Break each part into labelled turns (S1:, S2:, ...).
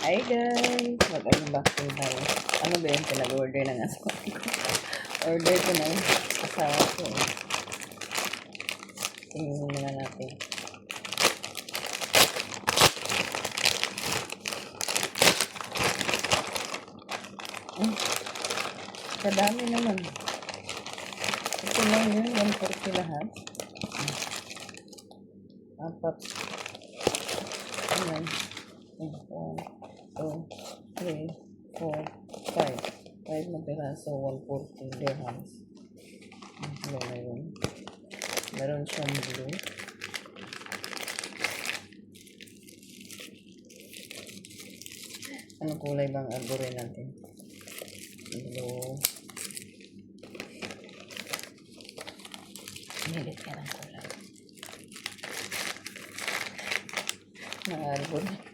S1: Hi guys! Mag-unboxing tayo. Ano ba yun? Pinag-order ng asawa ko. Order ko ng asawa ko. Tingnan na natin. Oh, kadami naman. Ito lang yun, 140 lahat. Apat. Ayan. Ayan. 2, 3, 4, 5. 5 na piraso, 140 dirhams. Ano na yun? Meron siyang blue. Anong kulay bang arbore natin? Blue. Milit ka ng kulay. Ang arbore.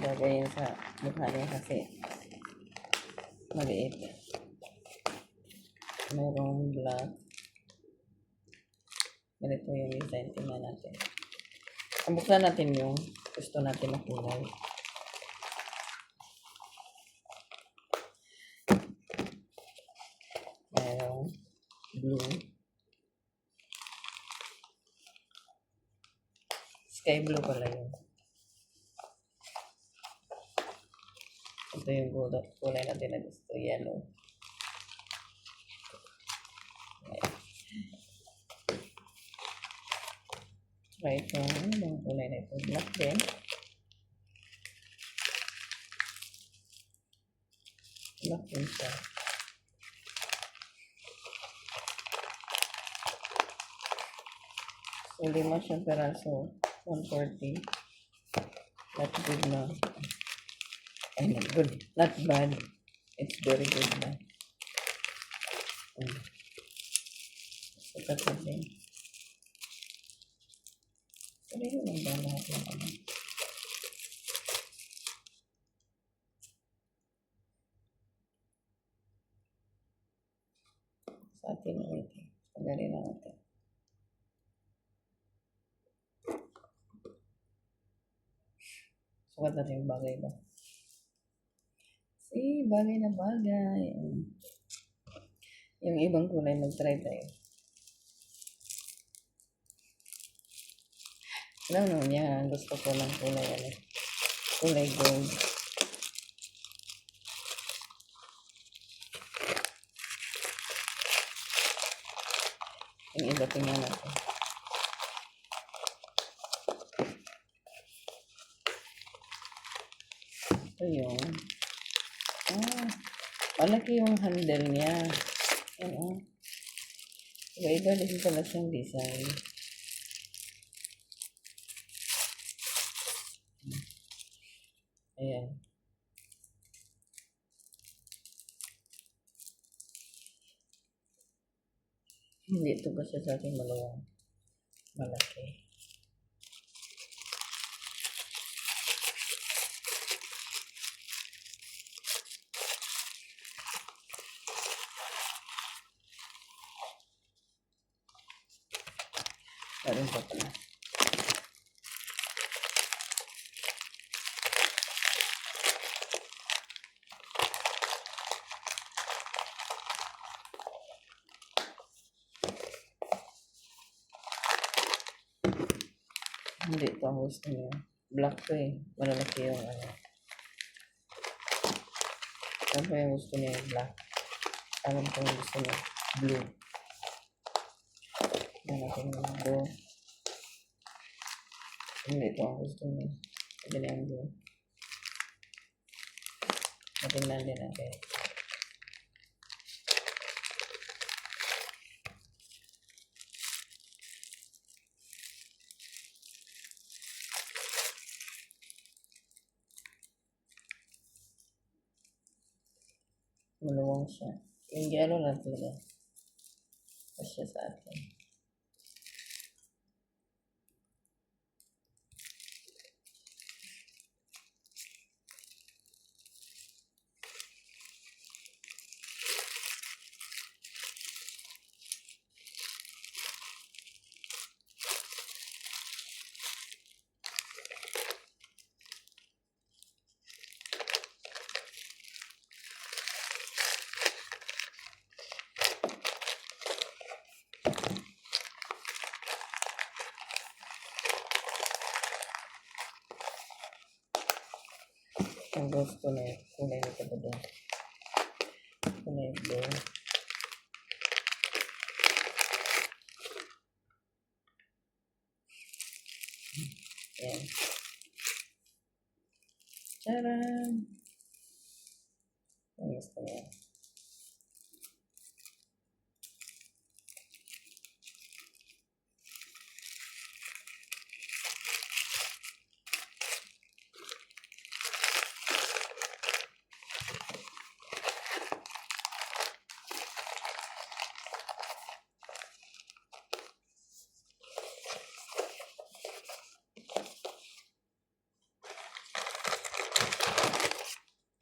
S1: Lagay sa mukha niya kasi maliit. Merong black. Ganito yung design. Tingnan natin. Buksan natin yung gusto natin na kulay. Merong blue. Sky blue pala yun. Ito yung kulay, kulay natin na gusto. Yellow. Try ito. Ano bang kulay na ito? Black din. Black din siya. So, lima siyang peraso. 140. Not good na. Not good. Not bad. It's very good na. Mm. Sukat natin. Ano? Sa atin na natin. Sukat? See, bagay na bagay. Yung ibang kulay, mag-try tayo. Alam mo niya, gusto ko ng kulay, ano, kulay gold. Yung iba tingnan natin. Ito yun. Malaki yung handle niya. Yan oh. Iba-iba din pala siyang design. Ayan. Hindi ito ba siya sa ating malawang malaki? Meron pa pala. Hindi ito ang gusto niya. Black to eh. Malalaki yung ano. Ano yung gusto niya yung black? Alam ko yung gusto niya. Blue. Yan natin yung blue. Hindi ito ang gusto niya. Ito na yung blue. Natingnan din natin. Maluwang siya. Yung yellow lang talaga. Kasi sa atin. Ang rose kulay. Kulay nito ba doon? Kulay blue. Yan. Charan!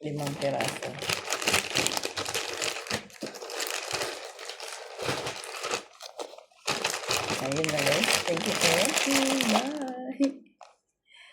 S1: Limang piraso. Ayun na guys. Thank you for watching. Bye!